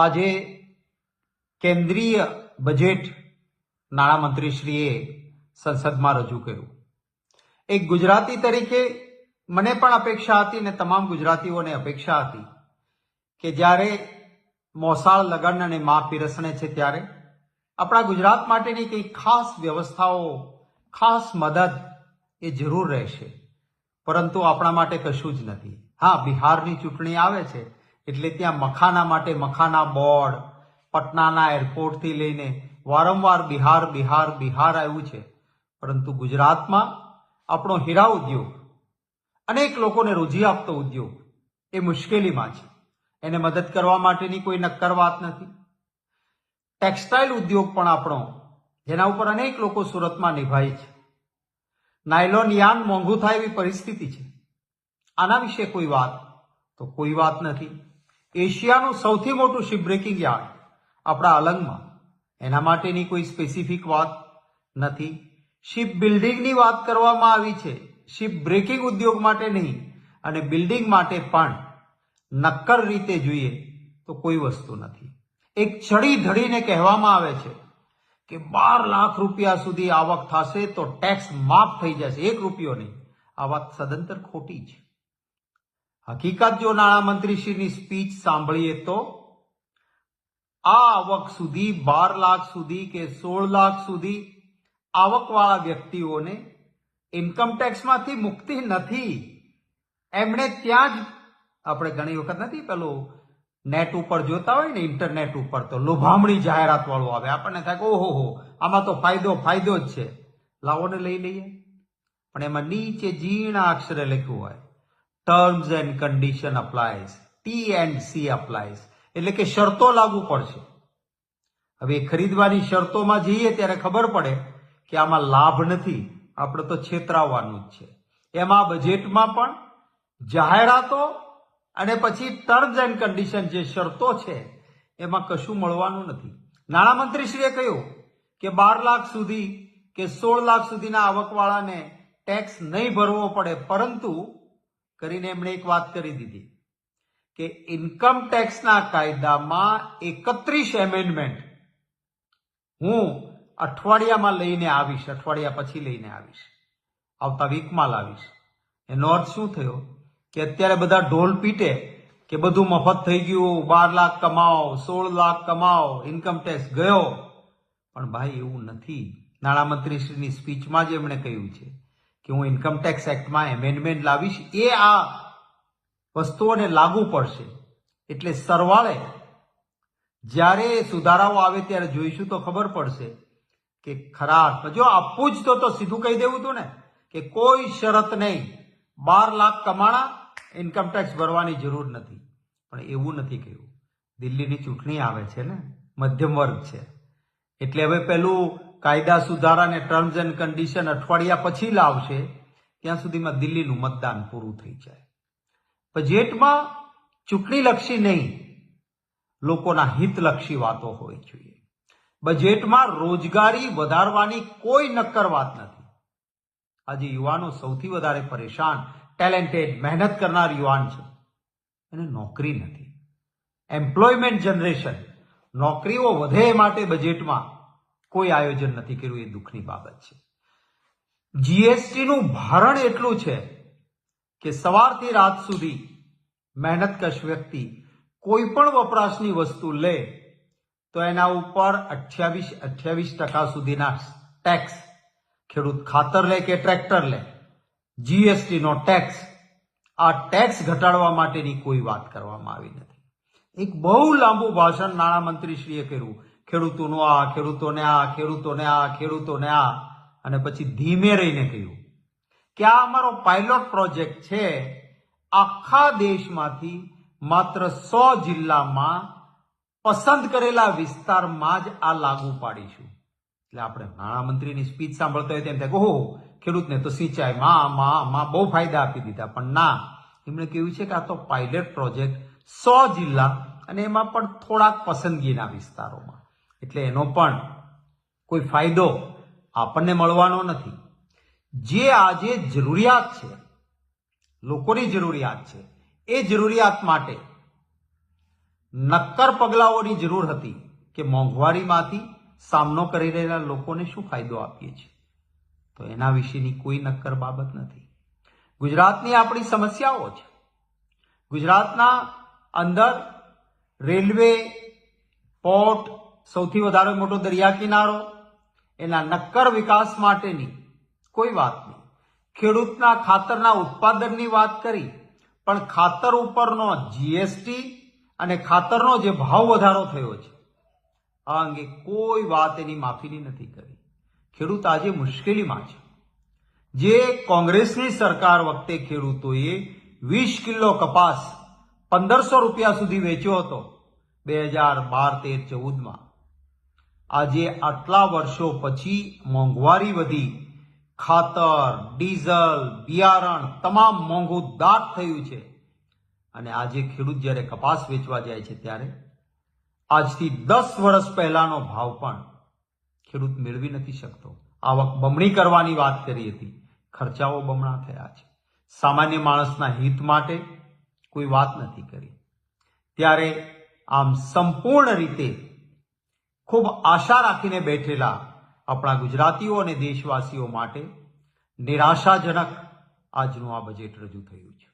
આજે કેન્દ્રીય બજેટ નાણામંત્રીશ્રીએ સંસદમાં રજૂ કર્યું. એક ગુજરાતી તરીકે મને પણ અપેક્ષા હતી અને તમામ ગુજરાતીઓને અપેક્ષા હતી કે જ્યારે મોસાળ લગ્ન અને મા પીરસણે છે ત્યારે આપણા ગુજરાત માટેની કંઈક ખાસ વ્યવસ્થાઓ, ખાસ મદદ એ જરૂર રહેશે. પરંતુ આપણા માટે કશું જ નથી. હા, બિહારની ચૂંટણી આવે છે. એટલે ત્યાં મખાના માટે મખાના બોર્ડ, પટનાના એરપોર્ટથી લઈને વારંવાર બિહાર બિહાર બિહાર આવ્યું છે. પરંતુ ગુજરાતમાં આપણો હીરા ઉદ્યોગ, અનેક લોકોને રોજી આપતો ઉદ્યોગ એ મુશ્કેલીમાં છે. એને મદદ કરવા માટેની કોઈ નક્કર વાત નથી. ટેક્સટાઇલ ઉદ્યોગ પણ આપણો, જેના ઉપર અનેક લોકો સુરતમાં નિભાય છે. નાયલોન યાન મોંઘું થાય એવી પરિસ્થિતિ છે. આના વિશે કોઈ વાત, તો કોઈ વાત નથી. એશિયાનું સૌથી મોટું શિપ બ્રેકિંગ યાર્ડ, આપણા અલંગમાં એના માટેની કોઈ સ્પેસિફિક વાત નથી. શિપ બિલ્ડિંગની વાત કરવામાં આવી છે. શિપ બ્રેકિંગ ઉદ્યોગ માટે નહીં, અને બિલ્ડિંગ માટે પણ. નક્કર રીતે જોઈએ તો કોઈ વસ્તુ નથી. એક ચડી ધડીને કહેવામાં આવે છે કે બાર લાખ રૂપિયા સુધી આવક થશે તો ટેક્સ માફ થઈ જશે. એક રૂપિયો નહીં. આ વાત સદંતર ખોટી છે. હકીકત જો નાણામંત્રીશ્રીની સ્પીચ સાંભળીએ તો, આ આવક સુધી, બાર લાખ સુધી કે સોળ લાખ સુધી આવકવાળા વ્યક્તિઓને ઇન્કમટેક્સમાંથી મુક્તિ નથી. એમણે ત્યાં જ, આપણે ઘણી વખત નથી, પેલું નેટ ઉપર જોતા હોય ને ઇન્ટરનેટ ઉપર તો લોભામણી જાહેરાત વાળું આવે. આપણને થાય કે, ઓહો આમાં તો ફાયદો ફાયદો જ છે. લાવો ને લઈ લઈએ. પણ એમાં નીચે ઝીણા અક્ષરે લખ્યું હોય. Terms and condition applies T and C applies એટલે કે શરતો લાગુ પડશે. હવે ખરીદવાની શરતોમાં જઈએ ત્યારે ખબર પડે કે આમાં લાભ નથી. આપણે તો છેતરાવવાનું જ છે. એમાં બજેટમાં પણ જાહેરાતો અને પછી ટર્મ્સ એન્ડ કન્ડિશન જે શરતો છે, એમાં કશું મળવાનું નથી. નાણામંત્રીશ્રીએ કહ્યું કે બાર લાખ સુધી કે સોળ લાખ સુધીના આવકવાળાને ટેક્સ નહીં ભરવો પડે, પરંતુ કરીને એમણે એક વાત કરી દીધી કે ઇન્કમ ટેક્સના કાયદામાં એકત્રીસ એમેન્ડમેન્ટ હું અઠવાડિયામાં લઈને આવીશ, અઠવાડિયા પછી લઈને આવીશ, આવતા વીકમાં લાવીશ. એનો અર્થ શું થયો? કે અત્યારે બધા ઢોલ પીટે કે બધું મફત થઈ ગયું, બાર લાખ કમાઓ, સોળ લાખ કમાઓ ઇન્કમ ટેક્સ ગયો. પણ ભાઈ એવું નથી. નાણામંત્રીશ્રીની સ્પીચમાં જ એમણે કહ્યું છે કે હું ઇન્કમ ટેક્સ એક્ટમાં એમેન્ડમેન્ટ લાવીશ, એ આ વસ્તુઓને લાગુ પડશે. એટલે સરવાળે જ્યારે સુધારાઓ આવે ત્યારે જોઈશું તો ખબર પડશે કે ખરા જો આપવું જ તો સીધું કહી દેવું હતું ને, કે કોઈ શરત નહીં. બાર લાખ કમાણા ઇન્કમટેક્સ ભરવાની જરૂર નથી. પણ એવું નથી કહ્યું. દિલ્હીની ચૂંટણી આવે છે ને, મધ્યમ વર્ગ છે. એટલે હવે પેલું કાયદા સુધારા અને ટર્મ્સ એન્ડ કન્ડિશન અઠવાડિયા પછી લાવશે, ત્યાં સુધીમાં દિલ્હીનું મતદાન પૂરું થઈ જાય. બજેટમાં ચૂંટણીલક્ષી નહીં, લોકોના હિતલક્ષી વાતો હોવી જોઈએ. બજેટમાં રોજગારી વધારવાની કોઈ નક્કર વાત નથી. આજે યુવાનો સૌથી વધારે પરેશાન ટેલેન્ટેડ મહેનત કરનાર યુવાન છે. એને નોકરી નથી. એમ્પ્લોયમેન્ટ જનરેશન નોકરીઓ વધે માટે બજેટમાં કોઈ આયોજન નથી કર્યું, એ દુઃખની બાબત છે. જીએસટીનું ભારણ એટલું છે કે સવારથી રાત સુધી મહેનતકશ વ્યક્તિ કોઈ પણ વપરાશની વસ્તુ લે, તો એના ઉપર અઠ્યાવીસ અઠ્યાવીસ ટકા સુધીના ટેક્સ ખેડૂત ખાતર લે કે ટ્રેક્ટર લે જીએસટીનો ટેક્સ આ ટેક્સ ઘટાડવા માટેની કોઈ વાત કરવામાં આવી નથી. એક બહુ લાંબુ ભાષણ નાણામંત્રીશ્રીએ કર્યું. ખેડૂતોનું આ, ખેડૂતોને આ ખેડૂતોને આ ખેડૂતોને આ. અને પછી ધીમે રહીને કહ્યું કે આ અમારો પાયલોટ પ્રોજેક્ટ છે આખા દેશમાંથી માત્ર સો જિલ્લામાં પસંદ કરેલા વિસ્તારમાં જ આ લાગુ પાડીશું. એટલે આપણે નાણામંત્રીની સ્પીચ સાંભળતા હોય તેમ થાય ઓહો, ખેડૂતને તો સિંચાઈ માં માં માં બહુ ફાયદા આપી દીધા. પણ ના, એમણે કહ્યું છે કે આ તો પાયલટ પ્રોજેક્ટ સો જિલ્લા અને એમાં પણ થોડાક પસંદગીના વિસ્તારોમાં. એટલે એનો પણ કોઈ ફાયદો આપણને મળવાનો નથી. જે આજે જરૂરિયાત છે, લોકોની જરૂરિયાત છે, એ જરૂરિયાત માટે નક્કર પગલાઓની જરૂર હતી કે મોંઘવારીમાંથી સામનો કરી રહેલા લોકોને શું ફાયદો આપીએ છીએ. તો એના વિશેની કોઈ નક્કર બાબત નથી. ગુજરાતની આપણી સમસ્યાઓ છે. ગુજરાતના અંદર રેલવે, પોર્ટ સૌથી વધારે મોટો દરિયા કિનારો, એના નક્કર વિકાસ માટેની કોઈ વાત નહીં. ખેડૂતના ખાતરના ઉત્પાદનની વાત કરી, પણ ખાતર ઉપરનો જીએસટી અને ખાતરનો જે ભાવ વધારો થયો છે, આ અંગે કોઈ વાત એની માફીની નથી કરી. ખેડૂત આજે મુશ્કેલીમાં છે. જે કોંગ્રેસની સરકાર વખતે ખેડૂતોએ વીસ કિલો કપાસ પંદરસો રૂપિયા સુધી વેચ્યો હતો, બે હજાર બાર તેર ચૌદમાં. આજે આટલા વર્ષો પછી મોંઘવારી વધી. ખાતર, ડીઝલ, બિયારણ તમામ મોંઘું દાટ થયું છે. અને આજે ખેડૂત જ્યારે કપાસ વેચવા જાય છે ત્યારે, આજથી દસ વર્ષ પહેલાનો ભાવ પણ ખેડૂત મેળવી નથી શકતો. આવક બમણી કરવાની વાત કરી હતી. ખર્ચાઓ બમણા થયા છે. સામાન્ય માણસના હિત માટે કોઈ વાત નથી કરી. ત્યારે આમ સંપૂર્ણ રીતે ખૂબ આશા રાખીને બેઠેલા આપણા ગુજરાતીઓ અને દેશવાસીઓ માટે નિરાશાજનક આજનું આ બજેટ રજૂ થયું છે.